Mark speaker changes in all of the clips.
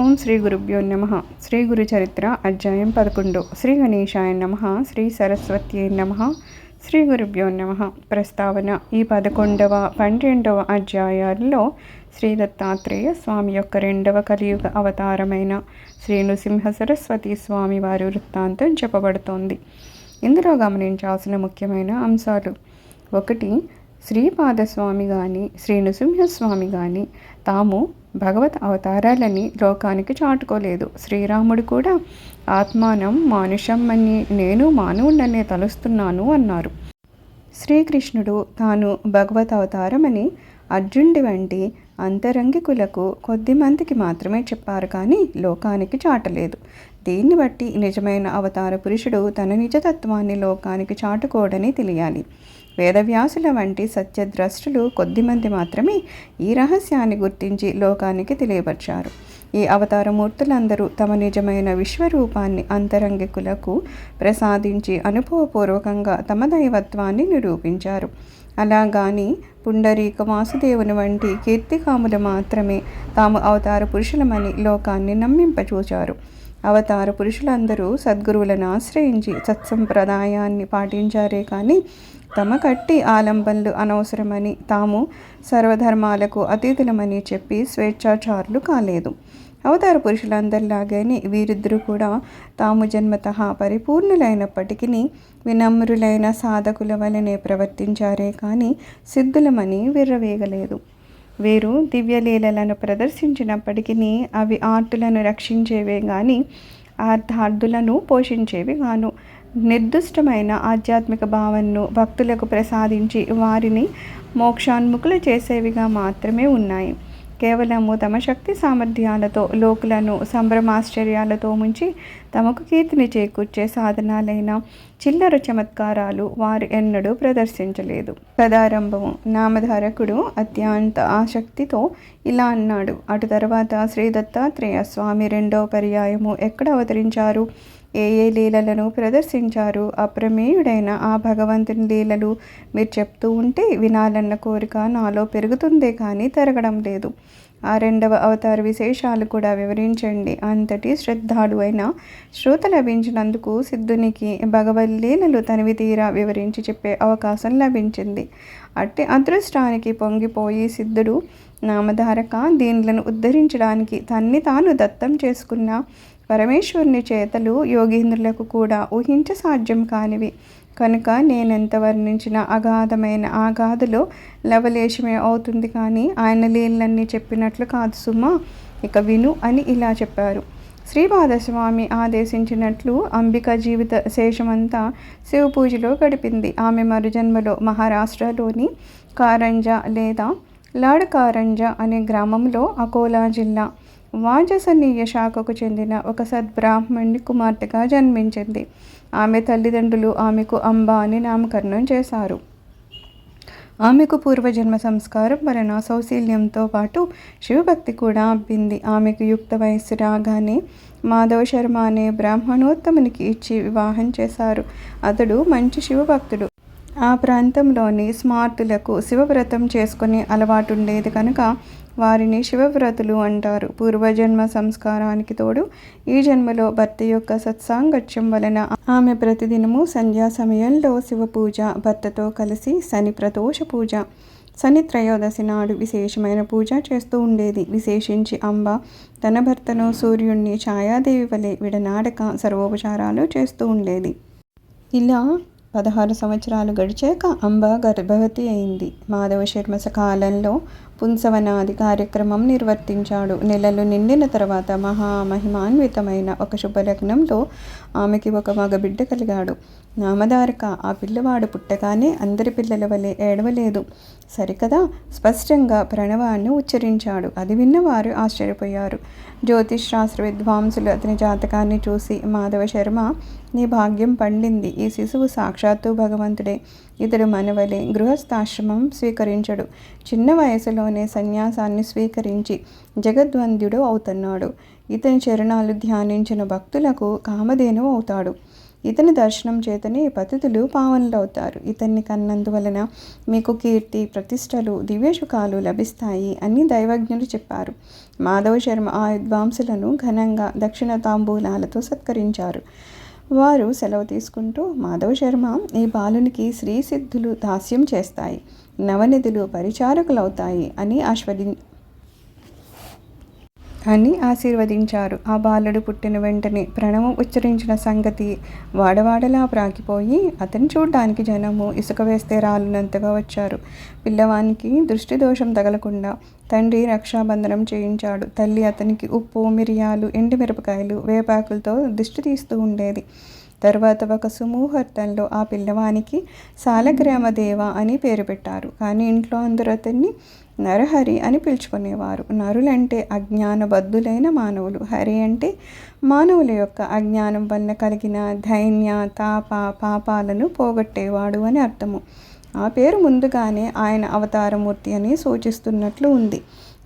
Speaker 1: ఓం శ్రీ గురుభ్యో నమ. శ్రీ గురు చరిత్ర అధ్యాయం పదకొండు. శ్రీ గణేశాయ నమ. శ్రీ సరస్వతి నమ. శ్రీ గురుభ్యో నమ. ప్రస్తావన ఈ పదకొండవ పన్నెండవ అధ్యాయాలలో శ్రీ దత్తాత్రేయ స్వామి యొక్క రెండవ కలియుగ అవతారమైన శ్రీ నృసింహ సరస్వతి స్వామి వారి వృత్తాంతం చెప్పబడుతోంది. ఇందులో గమనించాల్సిన ముఖ్యమైన అంశాలు. ఒకటి శ్రీపాదస్వామి కానీ శ్రీ నృసింహస్వామి కానీ తాము భగవత్ అవతారాలని లోకానికి చాటుకోలేదు. శ్రీరాముడు కూడా ఆత్మానం మానుషం అని నేను మానవుడనే తలుస్తున్నాను అన్నారు. శ్రీకృష్ణుడు తాను భగవత్ అవతారమని అర్జునుడి వంటి అంతరంగికులకు కొద్ది మందికి మాత్రమే చెప్పారు కానీ లోకానికి చాటలేదు. దీన్ని బట్టి నిజమైన అవతార పురుషుడు తన నిజతత్వాన్ని లోకానికి చాటుకోడని తెలియాలి. వేదవ్యాసుల వంటి సత్యద్రష్టులు కొద్దిమంది మాత్రమే ఈ రహస్యాన్ని గుర్తించి లోకానికి తెలియపరిచారు. ఈ అవతారమూర్తులందరూ తమ నిజమైన విశ్వరూపాన్ని అంతరంగికులకు ప్రసాదించి అనుభవపూర్వకంగా తమ దైవత్వాన్ని నిరూపించారు. అలాగాని పుండరీక వాసుదేవుని వంటి కీర్తికాములు మాత్రమే తాము అవతార పురుషులమని లోకాన్ని నమ్మింపచూచారు అవతార పురుషులందరూ సద్గురువులను ఆశ్రయించి సత్సంప్రదాయాన్ని పాటించారే కానీ తమ కట్టి ఆలంబనలు అనవసరమని తాము సర్వధర్మాలకు అతీతులమని చెప్పి స్వేచ్ఛాచారులు కాలేదు. అవతార పురుషులందరిలాగానే వీరిద్దరూ కూడా తాము జన్మత పరిపూర్ణులైనప్పటికీ వినమ్రులైన సాధకుల వలనే ప్రవర్తించారే కానీ సిద్ధులమని విర్రవేగలేదు. వేరు దివ్యలీలలను ప్రదర్శించినప్పటికీ అవి ఆర్తులను రక్షించేవే కానీ అర్థార్థులను పోషించేవి గాను. నిర్దిష్టమైన ఆధ్యాత్మిక భావనను భక్తులకు ప్రసాదించి వారిని మోక్షాన్ముఖులు చేసేవిగా మాత్రమే ఉన్నాయి. కేవలము తమ శక్తి సామర్థ్యాలతో లోకులను సంభ్రమాశ్చర్యాలతో ముంచి తమకు కీర్తిని చేకూర్చే సాధనాలైన చిల్లర చమత్కారాలు వారు ఎన్నడూ ప్రదర్శించలేదు. పదారంభము నామధారకుడు అత్యంత ఆసక్తితో ఇలా అన్నాడు. అటు తర్వాత శ్రీ దత్తాత్రేయ స్వామి రెండో పర్యాయము ఎక్కడ అవతరించారు? ఏ ఏ లీలలను ప్రదర్శించారు? అప్రమేయుడైన ఆ భగవంతుని లీలలు మీరు చెప్తూ ఉంటే వినాలన్న కోరిక నాలో పెరుగుతుందే కానీ తరగడం లేదు. ఆ రెండవ అవతార విశేషాలు కూడా వివరించండి. అంతటి శ్రద్ధాడు అయిన శ్రోత లభించినందుకు సిద్ధునికి భగవద్లీలలు తనివి తీరా వివరించి చెప్పే అవకాశం లభించింది. అట్టి అదృష్టానికి పొంగిపోయి సిద్ధుడు నామధారక దీనిలను ఉద్ధరించడానికి తన్ని తాను దత్తం చేసుకున్న పరమేశ్వరుని చేతలు యోగీంద్రులకు కూడా ఊహించ సాధ్యం కానివి. కనుక నేనెంత వర్ణించిన అగాధమైన ఆగాధలో లవలేశమే అవుతుంది కానీ ఆయన లీలన్నీ చెప్పినట్లు కాదు సుమా. ఇక విను అని ఇలా చెప్పారు. శ్రీపాదస్వామి ఆదేశించినట్లు అంబిక జీవిత శేషమంతా శివ పూజలో గడిపింది. ఆమె మరుజన్మలో మహారాష్ట్రలోని కారంజ లేదా లాడకారంజ అనే గ్రామంలో అకోలా జిల్లా వాజసనీయ శాఖకు చెందిన ఒక సద్బ్రాహ్మణి కుమార్తెగా జన్మించింది. ఆమె తల్లిదండ్రులు ఆమెకు అంబ అని నామకరణం చేశారు. ఆమెకు పూర్వజన్మ సంస్కారం వలన సౌశీల్యంతో పాటు శివభక్తి కూడా అబ్బింది. ఆమెకు యుక్త వయస్సు రాగానే మాధవ శర్మ అనే బ్రాహ్మణోత్తమునికి ఇచ్చి వివాహం చేశారు. అతడు మంచి శివభక్తుడు. ఆ ప్రాంతంలోని స్మార్తులకు శివవ్రతం చేసుకునే అలవాటు ఉండేది కనుక వారిని శివవ్రతులు అంటారు. పూర్వజన్మ సంస్కారానికి తోడు ఈ జన్మలో భర్త యొక్క సత్సాంగత్యం వలన ఆమె ప్రతిదినము సంధ్యా సమయంలో శివ పూజ భర్తతో కలిసి శని ప్రదోష పూజ శని త్రయోదశి నాడు విశేషమైన పూజ చేస్తూ ఉండేది. విశేషించి అంబ తన భర్తను సూర్యుణ్ణి ఛాయాదేవి వలె విడనాడక సర్వోపచారాలు చేస్తూ ఉండేది. ఇలా పదహారు సంవత్సరాలు గడిచాక అంబ గర్భవతి అయింది. మాధవ శర్మ కాలంలో పుంసవనాది కార్యక్రమం నిర్వర్తించాడు. నెలలు నిండిన తర్వాత మహామహిమాన్వితమైన ఒక శుభలగ్నంలో ఆమెకి ఒక మగబిడ్డ కలిగాడు. నామదారక ఆ పిల్లవాడు పుట్టగానే అందరి పిల్లల వలె ఏడవలేదు. సరికదా? స్పష్టంగా ప్రణవాన్ని ఉచ్చరించాడు. అది విన్నవారు ఆశ్చర్యపోయారు. జ్యోతిష్ శాస్త్ర విద్వాంసులు అతని జాతకాన్ని చూసి మాధవ శర్మ నీ భాగ్యం పండింది. ఈ శిశువు సాక్షాత్తు భగవంతుడే. ఇతడు మనవలే గృహస్థాశ్రమం స్వీకరించడు. చిన్న వయసులోనే సన్యాసాన్ని స్వీకరించి జగద్వంద్యుడు అవుతున్నాడు. ఇతని చరణాలు ధ్యానించిన భక్తులకు కామధేను అవుతాడు. ఇతని దర్శనం చేతనే పతితులు పావనులవుతారు. ఇతన్ని కన్నందువలన మీకు కీర్తి ప్రతిష్టలు దివ్యశుకాలు లభిస్తాయి అని దైవజ్ఞులు చెప్పారు. మాధవ శర్మ ఆ విద్వాంసులను ఘనంగా దక్షిణ తాంబూలాలతో సత్కరించారు. వారు సెలవు తీసుకుంటూ మాధవ శర్మ ఈ బాలునికి శ్రీసిద్ధులు దాస్యం చేస్తాయి. నవనిధులు పరిచారకులవుతాయి అని ఆశ్వది అని ఆశీర్వదించారు. ఆ బాలుడు పుట్టిన వెంటనే ప్రణవం ఉచ్చరించిన సంగతి వాడవాడలా ప్రాకిపోయి అతను చూడడానికి జనము ఇసుక వేస్తే రాలునంతగా వచ్చారు. పిల్లవానికి దృష్టి దోషం తగలకుండా తండ్రి రక్షాబంధనం చేయించాడు. తల్లి అతనికి ఉప్పు మిరియాలు ఎండుమిరపకాయలు వేపాకులతో దిష్టి తీస్తూ ఉండేది. తర్వాత ఒక సుముహూర్తంలో ఆ పిల్లవానికి సాలగ్రామదేవ అని పేరు పెట్టారు. కానీ ఇంట్లో అందరూ అతన్ని నరహరి అని పిలుచుకునేవారు. నరులంటే అజ్ఞానబద్ధులైన మానవులు. హరి అంటే మానవుల యొక్క అజ్ఞానం వల్ల కలిగిన ధైన్య తాప పాపాలను పోగొట్టేవాడు అని అర్థము. ఆ పేరు ముందుగానే ఆయన అవతారమూర్తి అని సూచిస్తున్నట్లు ఉంది.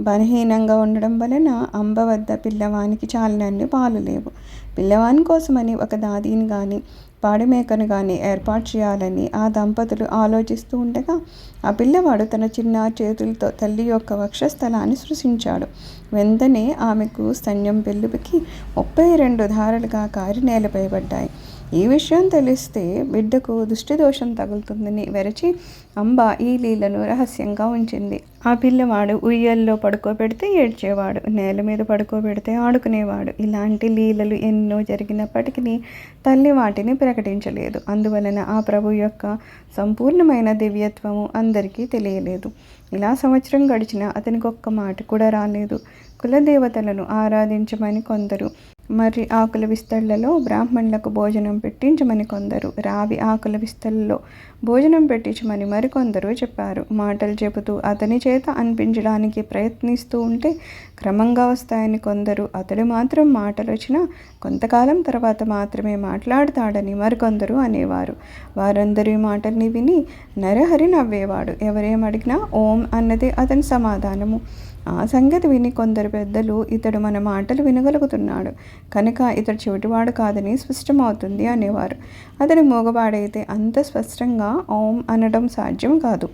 Speaker 1: బలహీనంగా ఉండడం వలన అంబ వద్ద పిల్లవానికి చాలనన్ని పాలు లేవు. పిల్లవాని కోసమని ఒక దాదీని కానీ పాడిమేకను కానీ ఏర్పాటు చేయాలని ఆ దంపతులు ఆలోచిస్తూ ఉండగా ఆ పిల్లవాడు తన చిన్న చేతులతో తల్లి యొక్క వక్షస్థలాన్ని సృష్టించాడు వెంటనే ఆమెకు స్తన్యం పెళ్ళికి ముప్పై రెండు ధారలుగా కారి నేలపై పడ్డాయి ఈ విషయం తెలిస్తే బిడ్డకు దుష్టి దోషం తగులుతుందని వెరచి అంబ ఈ లీలను రహస్యంగా ఉంచింది. ఆ పిల్లవాడు ఉయ్యల్లో పడుకోబెడితే ఏడ్చేవాడు నేల మీద పడుకోబెడితే ఆడుకునేవాడు. ఇలాంటి లీలలు ఎన్నో జరిగినప్పటికీ తల్లి వాటిని ప్రకటించలేదు. అందువలన ఆ ప్రభు యొక్క సంపూర్ణమైన దివ్యత్వము అందరికీ తెలియలేదు. ఇలా సంవత్సరం గడిచిన అతనికి ఒక్క మాట కూడా రాలేదు. కులదేవతలను ఆరాధించమని కొందరు మరి ఆకుల విస్తళ్ళలో బ్రాహ్మణులకు భోజనం పెట్టించమని కొందరు. రావి ఆకుల విస్తళ్ళలో భోజనం పెట్టించమని మరికొందరు చెప్పారు. మాటలు చెబుతూ అతని చేత అనిపించడానికి ప్రయత్నిస్తూ ఉంటే క్రమంగా వస్తాయని కొందరు. అతడు మాత్రం మాటలు వచ్చినా కొంతకాలం తర్వాత మాత్రమే మాట్లాడతాడని మరికొందరు అనేవారు. వారందరి మాటల్ని విని నరహరి నవ్వేవాడు. ఎవరేం అడిగినా ఓం అన్నది అతని సమాధానము. ఆ సంగతి విని కొందరు పెద్దలు ఇతడు మన మాటలు వినగలుగుతున్నాడు. కనుక ఇతడు చెవిటివాడు కాదని స్పష్టమవుతుంది అనేవారు. అతడు మూగవాడైతే అంత స్పష్టంగా ఓం అనడం సాధ్యం కాదు.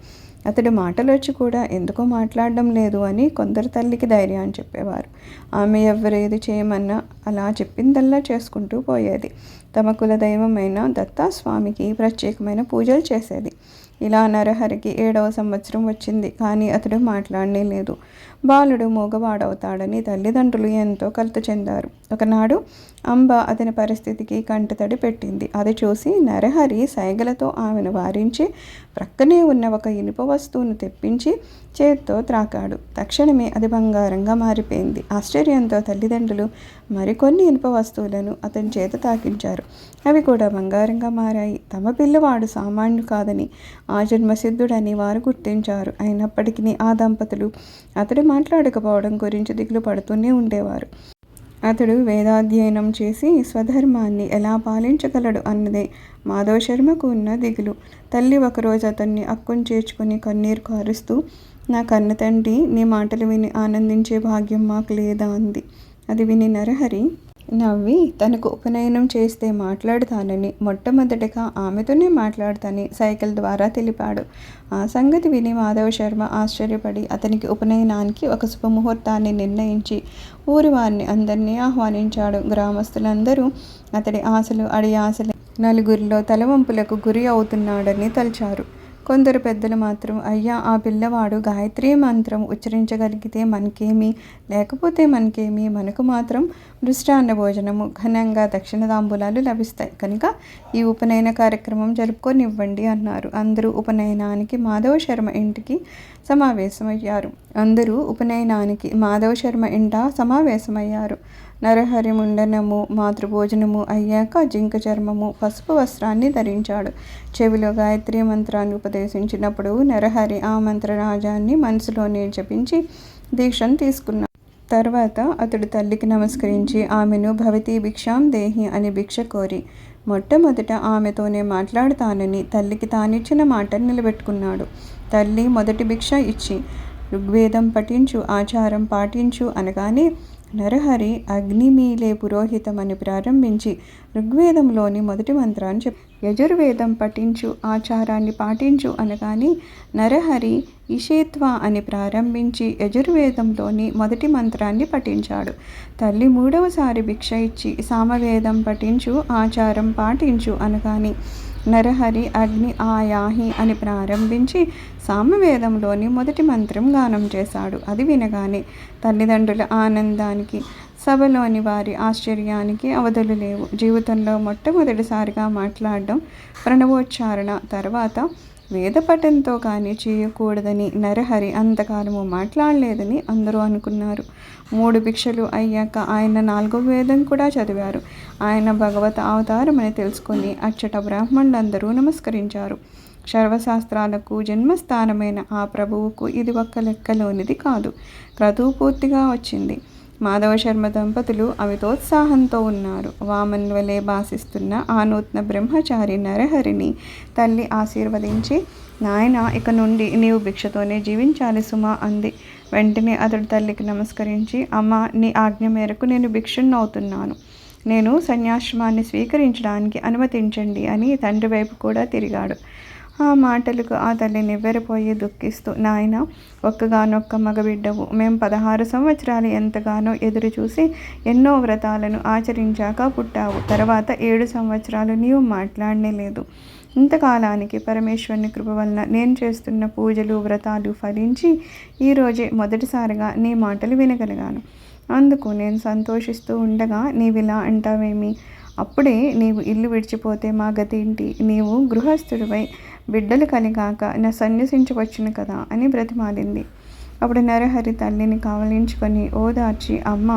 Speaker 1: అతడు మాటలొచ్చి కూడా ఎందుకో మాట్లాడడం లేదు అని కొందరు తల్లికి ధైర్యాన్ని చెప్పేవారు. ఆమె ఎవరేది చేయమన్నా అలా చెప్పిందల్లా చేసుకుంటూ పోయేది. తమ కుల దైవమైన దత్తాస్వామికి ప్రత్యేకమైన పూజలు చేసేది. ఇలా నరహరికి ఏడవ సంవత్సరం వచ్చింది. కానీ అతడు మాట్లాడనే లేదు. బాలుడు మూగవాడవుతాడని తల్లిదండ్రులు ఎంతో కలత చెందారు. ఒకనాడు అంబ అతని పరిస్థితికి కంటతడి పెట్టింది. అది చూసి నరహరి సైగలతో ఆమెను వారించి ప్రక్కనే ఉన్న ఒక ఇనుప వస్తువును తెప్పించి చేత్తో త్రాకాడు. తక్షణమే అది బంగారంగా మారిపోయింది. ఆశ్చర్యంతో తల్లిదండ్రులు మరికొన్ని ఇనుప వస్తువులను అతని చేత తాకించారు. అవి కూడా బంగారంగా మారాయి. తమ పిల్లవాడు సామాన్యుడు కాదని ఆ జన్మసిద్ధుడని వారు గుర్తించారు. అయినప్పటికీ ఆ దంపతులు అతడు మాట్లాడకపోవడం గురించి దిగులు పడుతూనే ఉండేవారు. అతడు వేదాధ్యయనం చేసి స్వధర్మాన్ని ఎలా పాలించగలడు అన్నదే మాధవ శర్మకు ఉన్న దిగులు. తల్లి ఒకరోజు అతన్ని అక్కుని చేర్చుకుని కన్నీరు కారుస్తూ నా కన్న తండ్రి నీ మాటలు విని ఆనందించే భాగ్యం మాకు లేదా అంది. అది విని నరహరి నవ్వి తనకు ఉపనయనం చేస్తే మాట్లాడతానని మొట్టమొదటిగా ఆమెతోనే మాట్లాడతానని సైకిల్ ద్వారా తెలిపాడు. ఆ సంగతి విని మాధవ శర్మ ఆశ్చర్యపడి అతనికి ఉపనయనానికి ఒక శుభముహూర్తాన్ని నిర్ణయించి ఊరి వారిని అందరినీ ఆహ్వానించాడు. గ్రామస్తులందరూ అతడి ఆశలు అడి ఆశలు నలుగురిలో తలవంపులకు గురి అవుతున్నాడని తలిచారు. కొందరు పెద్దలు మాత్రం అయ్యా ఆ పిల్లవాడు గాయత్రి మంత్రం ఉచ్చరించగలిగితే మనకేమి లేకపోతే మనకేమి మనకు మాత్రం మృష్టాన్న భోజనము ఘనంగా దక్షిణ తాంబూలాలు లభిస్తాయి. కనుక ఈ ఉపనయన కార్యక్రమం జరుపుకొనివ్వండి అన్నారు. అందరూ ఉపనయనానికి మాధవ శర్మ ఇంటికి సమావేశమయ్యారు. అందరూ ఉపనయనానికి మాధవ శర్మ ఇంట సమావేశమయ్యారు. నరహరి ముండనము మాతృభోజనము అయ్యాక జింక చర్మము పసుపు వస్త్రాన్ని ధరించాడు. చెవిలో గాయత్రి మంత్రాన్ని ఉపదేశించినప్పుడు నరహరి ఆ మంత్రరాజాన్ని మనసులోనే జపించి దీక్షను తీసుకున్నాడు. తర్వాత అతడు తల్లికి నమస్కరించి ఆమెను భవతి భిక్షాం దేహి అని భిక్ష కోరి మొట్టమొదట ఆమెతోనే మాట్లాడుతానని తల్లికి తానిచ్చిన మాట నిలబెట్టుకున్నాడు. తల్లి మొదటి భిక్ష ఇచ్చి ఋగ్వేదం పఠించు ఆచారం పాటించు అనగానే నరహరి అగ్నిమీలే పురోహితమని ప్రారంభించి ఋగ్వేదంలోని మొదటి మంత్రాన్ని చెప్ యజుర్వేదం పఠించు ఆచారాన్ని పాటించు అనగాని నరహరి ఇషేత్వ అని ప్రారంభించి యజుర్వేదంలోని మొదటి మంత్రాన్ని పఠించాడు. తల్లి మూడవసారి భిక్ష ఇచ్చి సామవేదం పఠించు ఆచారం పాటించు అనగాని నరహరి అగ్ని ఆయాహి అని ప్రారంభించి సామవేదంలోని మొదటి మంత్రం గానం చేశాడు. అది వినగానే తల్లిదండ్రుల ఆనందానికి సభలోని వారి ఆశ్చర్యానికి అవధులు లేవు. జీవితంలో మొట్టమొదటిసారిగా మాట్లాడడం ప్రణవోచ్చారణ తర్వాత వేదపఠంతో కానీ చేయకూడదని నరహరి అంతకాలము మాట్లాడలేదని అందరూ అనుకున్నారు. మూడు భిక్షలు అయ్యాక ఆయన నాలుగో వేదం కూడా చదివారు. ఆయన భగవత అవతారం అని తెలుసుకొని అచ్చట బ్రాహ్మణులందరూ నమస్కరించారు. సర్వశాస్త్రాలకు జన్మస్థానమైన ఆ ప్రభువుకు ఇది ఒక్క లెక్కలోనిది కాదు. క్రతువు పూర్తిగా వచ్చింది. మాధవ శర్మ దంపతులు అమితోత్సాహంతో ఉన్నారు. వామన్ వలె భాసిస్తున్న ఆ నూతన బ్రహ్మచారి నరహరిని తల్లి ఆశీర్వదించి నాయన ఇక నుండి నీవు భిక్షతోనే జీవించాలి సుమా అంది. వెంటనే అతడు తల్లికి నమస్కరించి అమ్మ నీ ఆజ్ఞ మేరకు నేను భిక్షుణ్ణవుతున్నాను. నేను సన్యాశ్రమాన్ని స్వీకరించడానికి అనుమతించండి అని తండ్రి వైపు కూడా తిరిగాడు. ఆ మాటలకు ఆ తల్లి నివ్వెరపోయి దుఃఖిస్తూ నాయన ఒక్కగానొక్క మగబిడ్డవు. మేము పదహారు సంవత్సరాలు ఎంతగానో ఎదురు చూసి ఎన్నో వ్రతాలను ఆచరించాక పుట్టావు. తర్వాత ఏడు సంవత్సరాలు నీవు మాట్లాడనే లేదు ఇంతకాలానికి పరమేశ్వరుని కృప వలన నేను చేస్తున్న పూజలు వ్రతాలు ఫలించి ఈరోజే మొదటిసారిగా నీ మాటలు వినగలిగాను. అందుకు నేను సంతోషిస్తూ ఉండగా నీవిలా అంటావేమి? అప్పుడే నీవు ఇల్లు విడిచిపోతే మా గతి ఏంటి నీవు గృహస్థుడివై బిడ్డలు కలిగాక నా సన్యసించవచ్చును కదా అని బ్రతిమాలింది. అప్పుడు నరహరి తల్లిని కావలించుకొని ఓదార్చి అమ్మ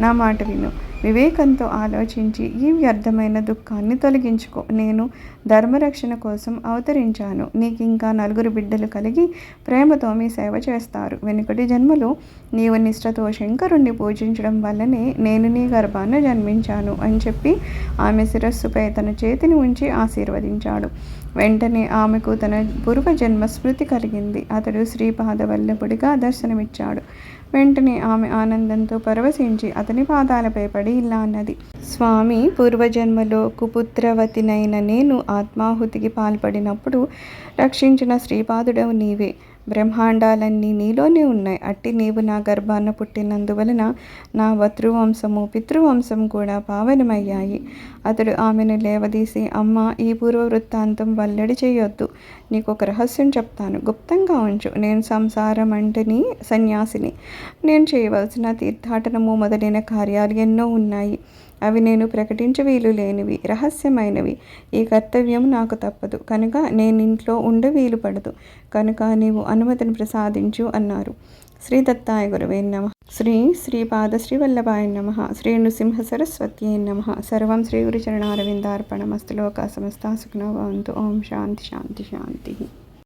Speaker 1: నా మాట విను. వివేకంతో ఆలోచించి ఈ వ్యర్థమైన దుఃఖాన్ని తొలగించుకో. నేను ధర్మరక్షణ కోసం అవతరించాను. నీకు ఇంకా నలుగురు బిడ్డలు కలిగి ప్రేమతో మీ సేవ చేస్తారు. వెనుకటి జన్మలో నీవు నిష్ఠతో శంకరుణ్ణి పూజించడం వల్లనే నేను నీ గర్భాన జన్మించాను అని చెప్పి ఆమె శిరస్సుపై తన చేతిని ఉంచి ఆశీర్వదించాడు. వెంటనే ఆమెకు తన పూర్వజన్మ స్మృతి కలిగింది. అతడు శ్రీపాదవల్లభుడిగా దర్శనమిచ్చాడు. వెంటనే ఆమె ఆనందంతో పరవశించి అతని పాదాలపై పడి ఇలా అన్నది. స్వామి పూర్వజన్మలో కుపుత్రవతినైన నేను ఆత్మాహుతికి పాల్పడినప్పుడు రక్షించిన శ్రీపాదుడవు నీవే. బ్రహ్మాండాలన్నీ నీలోనే ఉన్నాయి. అట్టి నీవు నా గర్భాన పుట్టినందువలన నా వతృవంశము పితృవంశం కూడా పావనమయ్యాయి. అతడు ఆమెను లేవదీసి అమ్మ ఈ పూర్వ వృత్తాంతం వల్లడి చేయొద్దు. నీకు ఒక రహస్యం చెప్తాను. గుప్తంగా ఉంచు. నేను సంసారం అంటని సన్యాసిని. నేను చేయవలసిన తీర్థాటనము మొదలైన కార్యాలు ఎన్నో ఉన్నాయి. అవి నేను ప్రకటించ వీలు లేనివి రహస్యమైనవి. ఈ కర్తవ్యం నాకు తప్పదు. కనుక నేను ఇంట్లో ఉండ వీలు పడదు. కనుక నీవు అనుమతిని ప్రసాదించు అన్నారు. శ్రీ దత్తాయ గురవే నమ. శ్రీ శ్రీ పాదశ్రీ నమ. శ్రీ నృసింహ సరస్వత్యై నమ. సర్వం శ్రీ గురుచరణారవిందార్పణమస్తు లోక సమస్త సుఖనో భవంతు. ఓం శాంతి శాంతి శాంతి.